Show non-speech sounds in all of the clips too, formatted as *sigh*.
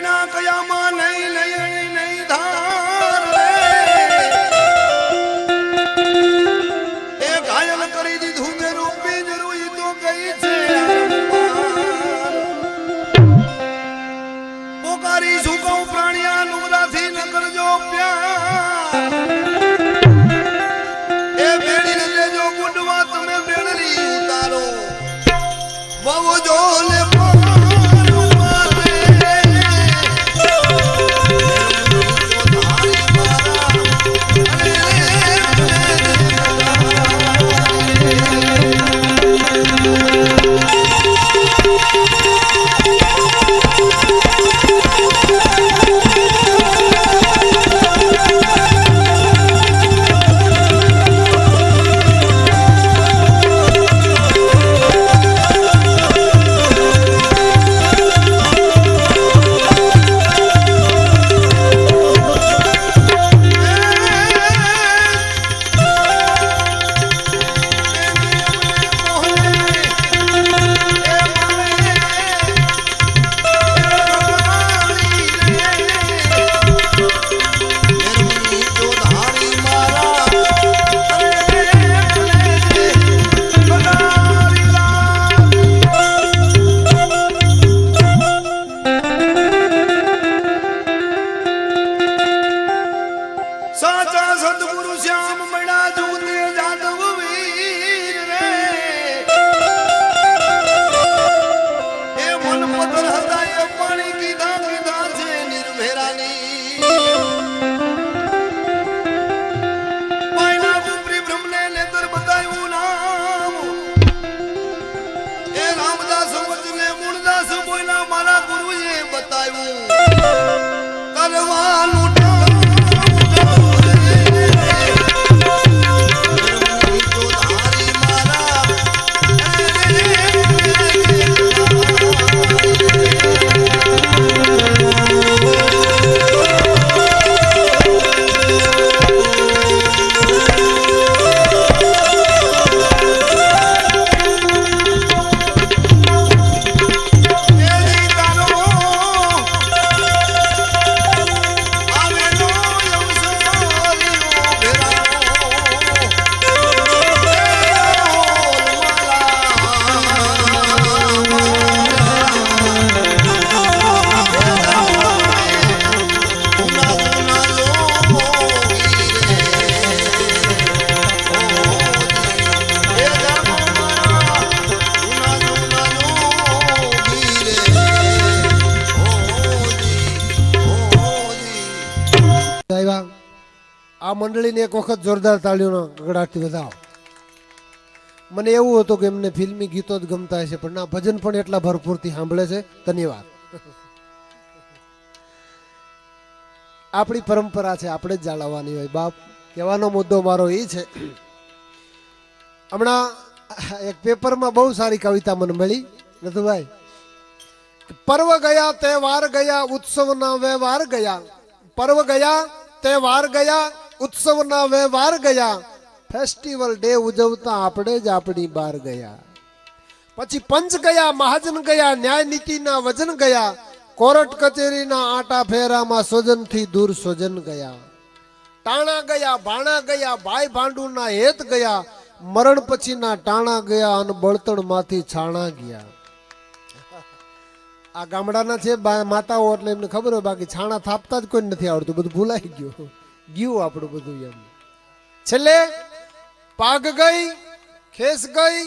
કોઈના કયામાં નહીં કરવાનું જોરદાર તાળીઓનો ગગડાટથી વધાવો મને એવું હતું કે એમને ફિલ્મી ગીતો જ ગમતા હશે, પણ ના, ભજન પણ એટલા ભરપૂરથી સાંભળે છે. ધન્યવાદ. આપણી પરંપરા છે, આપણે જ જાળવવાની હોય. બાપ, કહેવાનો મુદ્દો મારો એ છે. હમણાં એક પેપરમાં બહુ સારી કવિતા મને મળી. નથુભાઈ, પર્વ ગયા, તહેવાર ગયા, ઉત્સવના વ્યવહાર ગયા. પર્વ ગયા, તહેવાર ગયા ઉત્સવના વ્યવહાર ગયા. ફેસ્ટિવલ ડે ઉજવતા આપણે જ આપણી બાર ગયા. પછી પંચ ગયા, મહાજન ગયા ન્યાય નીતિના વજન ગયા. કોર્ટ કચેરીના આટા ફેરામાં સ્વજનથી દૂર સ્વજન ગયા. ટાણા ગયા, ભાણા ગયા, ભાઈ ભાંડુના હેત ગયા. મરણ પછીના ટાણા ગયા અને બળતણમાંથી છાણા ગયા. આ ગામડાના છે બા- માતાઓ એટલે એમને ખબર હોય, બાકી છાણા થાપતા જ કોઈ નથી આવડતું, બધું ભૂલાઈ ગયું. ગયું આપણું બધું એમ. છેલ્લે પાગ ગઈ, ખેસ ગઈ,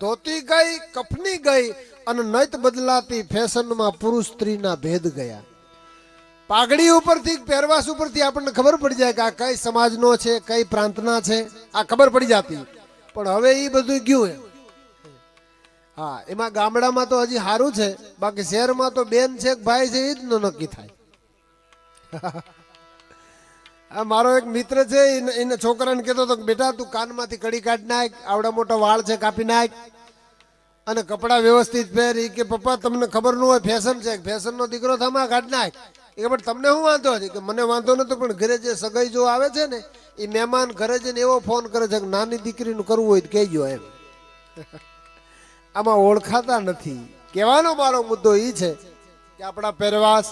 ધોતી ગઈ, કફની ગઈ અને નૈત બદલાતી ફેશનમાં પુરુષ સ્ત્રીના ભેદ ગયા. પાઘડી ઉપરથી, પહેરવાસ ઉપરથી આપણને ખબર પડી જાય કે આ કઈ સમાજનો છે, કઈ પ્રાંતના છે, આ ખબર પડી જતી. પણ હવે એ બધું ગયું એમ. હા, એમાં ગામડામાં તો હજી સારું છે, બાકી શહેરમાં તો બેન છે ભાઈ છે એ જ નક્કી થાય. આ મારો એક મિત્ર છે એને- છોકરાને કહેતો હતો બેટા, તું કાનમાંથી કડી કાઢ નાખ, આવડા મોટો વાળ છે, કાપી નાખ. અને કપડાં વ્યવસ્થિત પહેર એ કે, પપ્પા, તમને ખબર ન હોય, ફેશન છે, ફેશનનો દીકરો થમા કાઢ નાખ. એ પણ તમને શું વાંધો છે? કે, મને વાંધો નતો, પણ ઘરે જે સગાઈ જો આવે છે ને એ મહેમાન ઘરે જઈને એવો ફોન કરે છે કે, નાની દીકરીનું કરવું હોય તો કહેજો એમ. આમાં ઓળખાતા નથી. કહેવાનો મારો મુદ્દો એ છે કે આપણા પહેરવાસ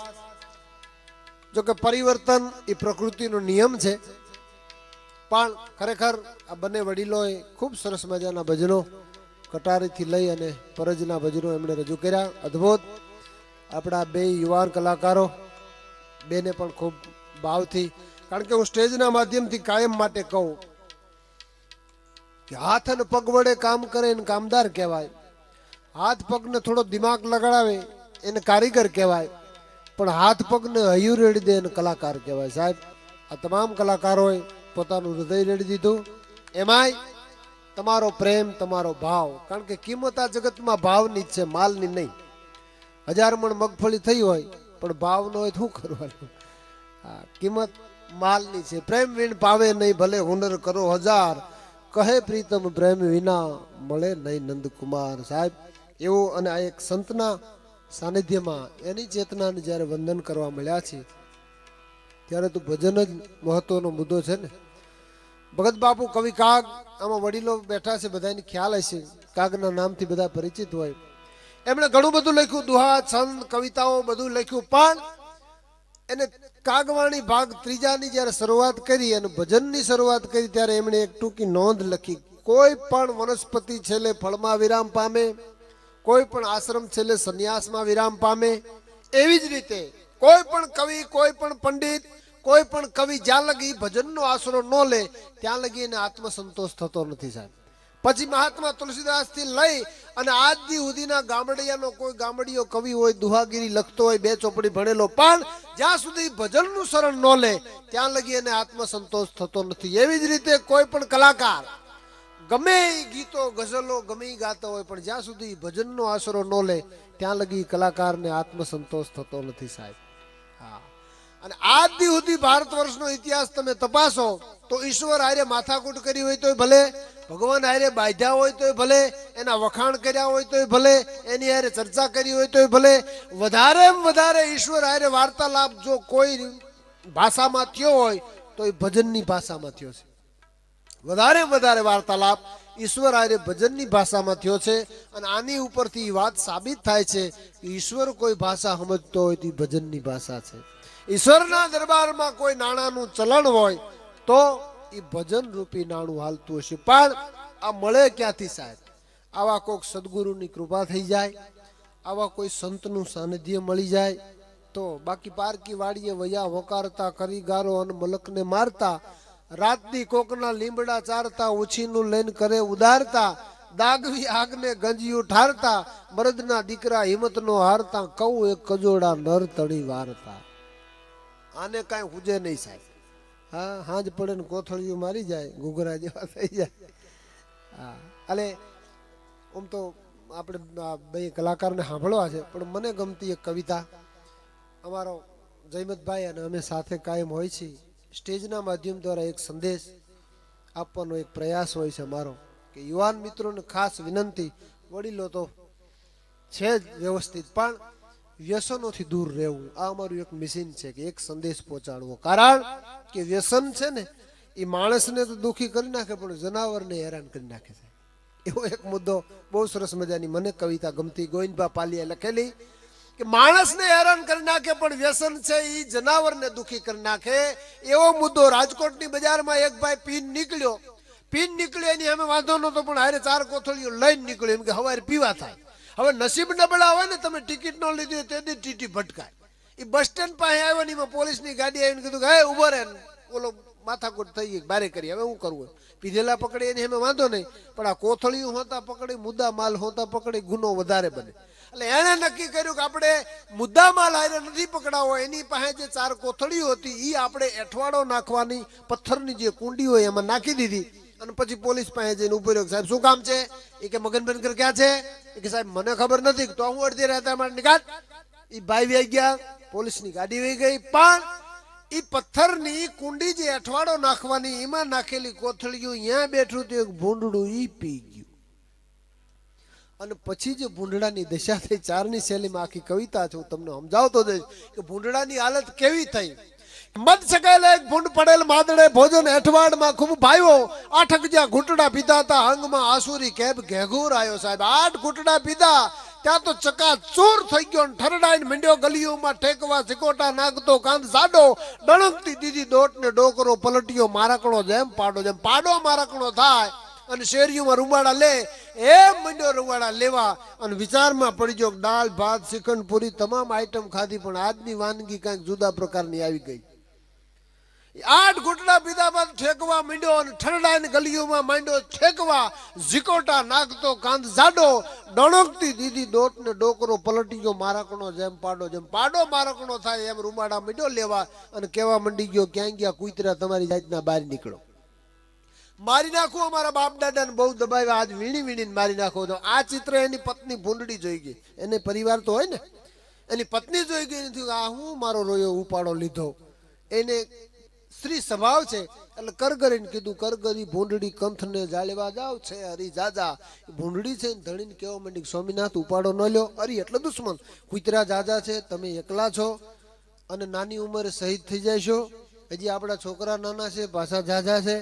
જો કે પરિવર્તન એ પ્રકૃતિનો નિયમ છે. પણ ખરેખર આ બંને વડીલોએ ખૂબ સરસ મજાના ભજનો કટારીથી લઈ અને પરજના ભજનો એમણે રજૂ કર્યા. અદ્ભુત. આપણા બે યુવાન કલાકારો બેને પણ ખૂબ ભાવથી, કારણ કે હું સ્ટેજના માધ્યમથી કાયમ માટે કહું કે હાથ અને પગ વડે કામ કરે એને કામદાર કહેવાય. હાથ પગને થોડો દિમાગ લગાડાવે એને કારીગર કહેવાય. પણ હાથ પગને હયું રેડી દે એને કલાકાર કહેવાય. સાહેબ, આ તમામ કલાકારોએ પોતાનું હૃદય રેડી દીધું. એમાંય તમારો પ્રેમ, તમારો ભાવ, કારણ કે કિંમત આ જગતમાં ભાવની જ છે, માલની નહીં. હજાર મણ મગફળી થઈ હોય, પણ ભાવ ન હોય શું કરવાનું? હા કિંમત માલની છે. પ્રેમ વિન પાવે નહીં, ભલે હુનર કરો હજાર. કહે પ્રીતમ, પ્રેમ વિના મળે નહીં નંદકુમાર. સાહેબ, એવો અને આ એક સંતના સાનિધ્યમાં એની ચેતનાને જ્યારે વંદન કરવા મળ્યા છે, ત્યારે તો ભજન જ મહત્વનો મુદ્દો છે ને. ભગત બાપુ કવિ કાગ આમાં વડીલો બેઠા છે, બધાને ખ્યાલ હશે, કાગના નામથી બધા પરિચિત હોય. એમણે ઘણું બધું લખ્યું દુહા છંદ, કવિતાઓ બધું લખ્યું, પણ એને કાગવાણી ભાગ ત્રીજાની જ્યારે શરૂઆત કરી અને ભજનની શરૂઆત કરી, ત્યારે એમણે એક ટૂંકી નોંધ લખી, કોઈ પણ વનસ્પતિ છેલ્લે ફળમાં વિરામ પામે કોઈ પણ આશ્રમ છેલ્લે સંન્યાસમાં વિરામ પામે, એવી જ રીતે કોઈ પણ કવિ, કોઈ પણ પંડિત, કોઈ પણ કવિ જ્યાં લગી ભજનનો આશરો ન લે, ત્યાં લગી એને આત્મસંતોષ થતો નથી સાહેબ. પછી મહાત્મા તુલસીદાસથી લઈ અને આજ સુધીના ગામડિયાનો કોઈ ગામડીયો કવિ હોય, દુહાગીરી લખતો હોય, બે ચોપડી ભણેલો, પણ જ્યાં સુધી ભજનનું શરણ ન લે, ત્યાં લગી એને આત્મસંતોષ થતો નથી. એવી જ રીતે કોઈ પણ કલાકાર ગમે ગીતો, ગઝલો ગમે ગાતા હોય, પણ જ્યાં સુધી ભજનનો આશરો ન લે, ત્યાં લગી કલાકારને આત્મસંતોષ થતો નથી સાહેબ. હા. અને આજ દી સુધી ભારત વર્ષનો ઇતિહાસ તમે તપાસો, તો ઈશ્વર હારે માથાકૂટ કરી હોય તોય ભલે, ભગવાન હારે બાંધ્યા હોય તોય ભલે, એના વખાણ કર્યા હોય તોય ભલે, એની હારે ચર્ચા કરી હોય તોય ભલે વધારે વધારે ઈશ્વર હારે વાર્તાલાપ જો કોઈ ભાષામાં થયો હોય તો એ ભજનની ભાષામાં થયો છે. વધારે વધારે વાર્તાલાપ ઈશ્વર આર્ય ભજનની ભાષામાં થયો છે અને આની ઉપરથી વાત સાબિત થાય છે કે ઈશ્વર કોઈ ભાષા સમજતો હોય તે ભજનની ભાષા છે. ઈશ્વરના દરબારમાં કોઈ નાણાંનું ચલણ હોય તો એ ભજન રૂપી નાણું હાલતું હશે. પણ આ મળે ક્યાંથી સાહેબ? આવા કોઈક સદગુરુની કૃપા થઈ જાય, આવા કોઈ સંતનું સાનિધ્ય મળી જાય, તો બાકી પારકી વાડીએ વયા વકારતા કરીગારો અને મલકને મારતા રાતની કોકના લીમડા ચારતા, ઉછીનું લઈને કરે ઉદારતા, દાગવી આગને ગંજીયું ઠારતા મરદના દીકરા હિંમતનો હારતા, કઉ એક કજોડા નર તળી વારતા. આને કાંઈ હુજે નહીં સાહેબ. હા, હાજ પડે ને કોથળીઓ મારી જાય, ઘૂઘરા જેવા થઈ જાય. હા એટલે આમ તો આપણે બે કલાકારને સાંભળવા છે, પણ મને ગમતી એક કવિતા. અમારો જયમતભાઈ અને અમે સાથે કાયમ હોય છીએ. સ્ટેજના માધ્યમ દ્વારા એક સંદેશ આપવાનો એક પ્રયાસ હોય છે મારો કે યુવાન મિત્રોને ખાસ વિનંતી, વડીલો તો છે જ વ્યવસ્થિત, પણ વ્યસનોથી દૂર રહેવું, આ અમારું એક મિશન છે કે એક સંદેશ પહોંચાડવો. કારણ કે વ્યસન છે ને, એ માણસને તો દુઃખી કરી નાખે, પણ જનાવરને હેરાન કરી નાખે છે. એવો એક મુદ્દો બહુ સરસ મજાની મને કવિતા ગમતી ગોવિંદભા પાલીએ લખેલી કે માણસને હેરાન કરી નાખે, પણ વ્યસન છે એ જનાવરને દુખી કરી નાખે. એવો મુદ્દો રાજકોટની બજારમાં એક ભાઈ પીન નીકળ્યો. પીન નીકળ્યો, એની અમે વાંધો નતો પણ હારે ચાર કોથળીઓ લઈને નીકળ્યો. એમ કે હવારે પીવા થાય. હવે નસીબ નબળા હોય ને, તમે ટિકિટ ન લીધી હોય તેથી ટીટી ભટકાય. એ બસ સ્ટેન્ડ પાસે આવ્યો ને, એમાં પોલીસની ગાડી આવીને કીધું કે, હે, ઊભો રહે. ઓલો માથાકૂટ થઈ ગઈ બારે કરી, હવે શું કરવું પીધેલા પકડી, એની અમે વાંધો નહીં. પણ આ કોથળીઓ હોતા પકડી મુદ્દા માલ હોતા પકડી, ગુનો વધારે બને. એટલે એણે નક્કી કર્યું કે આપણે મુદ્દામાં માલ નથી પકડાવો, એની પાસે જે ચાર કોથળીઓ હતી એ આપણે એઠવાડો નાખવાની પથ્થરની જે કુંડી હોય એમાં નાખી દીધી. અને પછી પોલીસ પાસે જઈને ઊભો રહ્યો સાહેબ, શું કામ છે? એ કે મગનબેન કર ક્યાં છે? એ કે સાહેબ, મને ખબર નથી તો હું અડધી રહેતા માટે નિકાલ એ ભાઈ વહી ગયા, પોલીસની ગાડી વહી ગઈ, પણ એ પથ્થરની કુંડી જે અઠવાડો નાખવાની, એમાં નાખેલી કોથળીઓ અહીંયા બેઠું તો એક ભૂંડડું એ પી ગયું. અને પછી જે ભૂંડડાની દશા થઈ, ચારની શૈલીમાં આખી કવિતા છે, હું તમને સમજાવતો જઈશ કે ભૂંડડાની હાલત કેવી થઈ. મત સકાયેલા એક ભૂંડ પડેલ માદડે ભોજન એઠવાડમાં ખૂબ ભાઈઓ આઠક જ્યાં ઘૂંટડા પીધા હતા અંગમાં આસુરી કેબ ઘેઘોર આવ્યો સાહેબ. આઠ ઘૂંટડા પીધા, ત્યાં તો ચકા ચોર થઈ ગયો ઠરડાઈને મંડ્યો ગલીઓમાં ઠેકવા સિકોટા નાખતો કાંદ સાડો ડણકતી દીધી દોટ ને ડોકરો પલટ્યો મારકણો જેમ પાડો જેમ પાડો મારકણો થાય. અને શેરીઓમાં રૂમાડા લે એમ મંડ્યો રવાડા લેવા અને વિચારમાં પડી ગયો દાળ, ભાત, શ્રીખંડ, પૂરી તમામ આઈટમ ખાધી, પણ આજની વાનગી કાંઈક જુદા પ્રકારની આવી ગઈ. આઠ ઘૂંટડા પીધા બાદ ઠેકવા માંડ્યો અને ઠંડાની ગલીઓમાં માંડ્યો ઠેકવા. ઝીકોટા નાખતો, કાંદ જાડો ડણકતી દીદી દોટ ને ડોકરો પલટી ગયો, મારાકણો જેમ પાડો જેમ પાડો, મારકણો થાય એમ રૂમાડા માંડ્યો લેવા અને કહેવા માંડી ગયો, ક્યાં ગયા કુતરા? તમારી જાતના બહાર નીકળો. મારી નાખો અમારા બાપ દાદાને બહુ દબાવ્યા. આજ વીણી વીણીને મારી નાખો તો આ ચિત્ર એની પત્ની ભૂંડડી જોઈ ગઈ. એને પરિવાર તો હોય ને, એની પત્ની જોઈ ગઈ નથી આ હું મારો રોયો ઉપાડો લીધો? એને સ્ત્રી સ્વભાવ છે, એટલે કરગરીને કીધું, કરગરી, ભૂંડડી, કંથને જાળવા જાવ છે, હરી જાજા. ભૂંડડી છે ને ધણીને કહેવા માંડી સ્વામીનાથ, ઉપાડો ન લ્યો. અરી, એટલે દુશ્મન. કુતરા જાજા છે, તમે એકલા છો અને નાની ઉંમરે શહીદ થઈ જાય છો હજી આપણા છોકરા નાના છે ભાષા જાજા છે.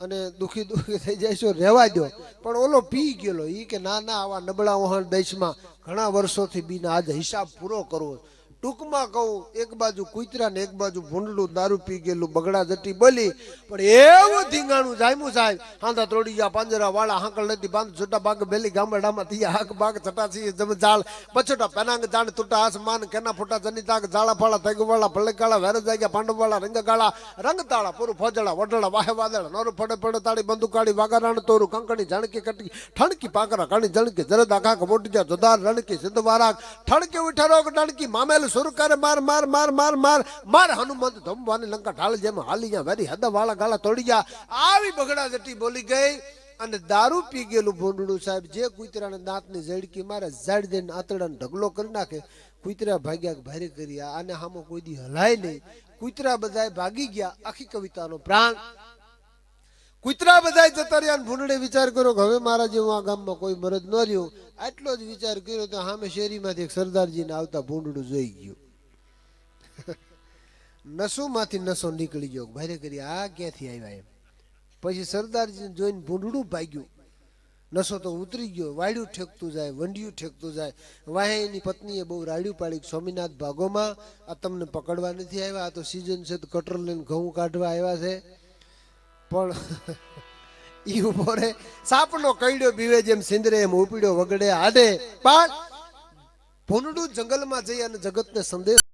અને દુઃખી દુઃખી થઈ જાય છે, રહેવા દો. પણ ઓલો પી ગયેલો એ કે ના ના, આવા નબળા વહાણ દેશમાં ઘણા વર્ષોથી બીના આજે હિસાબ પૂરો કરવો. ટૂંકમાં કહું, એક બાજુ કુતરા ને એક બાજુ ભૂંડલું, દારૂ પી ગયેલું, બગડા જટી બોલી. પણ એવું ધીંગાણું જામ્યું સાહેબ. હાંધા તોડી ગયા પાંજરા વાળા, હાંકળ નથી બાંધ, છોટા બાગ બેલી ગામડામાં થી હાક બાગ છટા છે જમ જાળ પછોટા પેનાંગ જાણ તૂટા, આસમાન, કેના ફોટા જની તાક જાળા ફાળા તૈગ વાળા ભલે ગાળા વેર જાગ્યા પાંડવ વાળા રંગ ગાળા રંગ તાળા પૂરું ફોજળા વડળા વાહે વાદળ, નોરું ફડે ફડે તાળી બંદુ કાળી વાગારાણ તોરું, કંકણી જાણકી કટકી ઠણકી પાકરા કાણી જણકી જરદા કાક મોટી જા જોદાર રણકી સિદ્ધ વારાક ઠણકી ઉઠારો ડણકી, મામેલ સુરકારે માર માર માર માર માર. માર હનુમંત ધમવાની લંકા ઢાળ જેમ હાલી ગયા, વેરી હદ વાળા ગાળા તોડી ગયા. આવી બગડા જટી બોલી ગઈ અને દારૂ પી ગયેલું ભૂંડડું સાહેબ, જે કુતરાને દાંતની ઝડકી મારે ઝાડ દઈને આતડાને ઢગલો કરી નાખે, કુતરા ભાગ્યા ભારે કરી આને હામો કોઈ દી હલાય નહીં. કુતરા બધાય ભાગી ગયા, આખી કવિતાનો પ્રાણ કુતરા બધા જતા રહ્યા ને ભૂંડડે વિચાર કર્યો કે હવે મારા જેવું આ ગામમાં કોઈ મરદ ન રહ્યું. આટલો જ વિચાર કર્યો તો સામે શેરીમાંથી એક સરદારજીને આવતા ભૂંડડું જોઈ ગયું. *laughs* નસોમાંથી નસો નીકળી ગયો. ભારે કરી, આ ક્યાંથી આવ્યા એમ? પછી સરદારજીને જોઈને ભૂંડડું ભાગ્યું. નસો તો ઉતરી ગયો. વાડ્યું ઠેકતું જાય, વંડિયું ઠેકતું જાય. વાહે એની પત્નીએ બહુ રાડ્યું પાડી સ્વામિનાથ, ભાગોમાં આ તમને પકડવા નથી આવ્યા? આ તો સિઝન છે તો કટર લઈને ઘઉં કાઢવા આવ્યા છે. પણ *laughs* ઈ ઊભો રે સાપનો કઈડ્યો બીવે જેમ સિંદરે એમ ઉપડ્યો વગડે આડે. પણ ભૂંડું જંગલમાં જઈ અને જગતને સંદેશ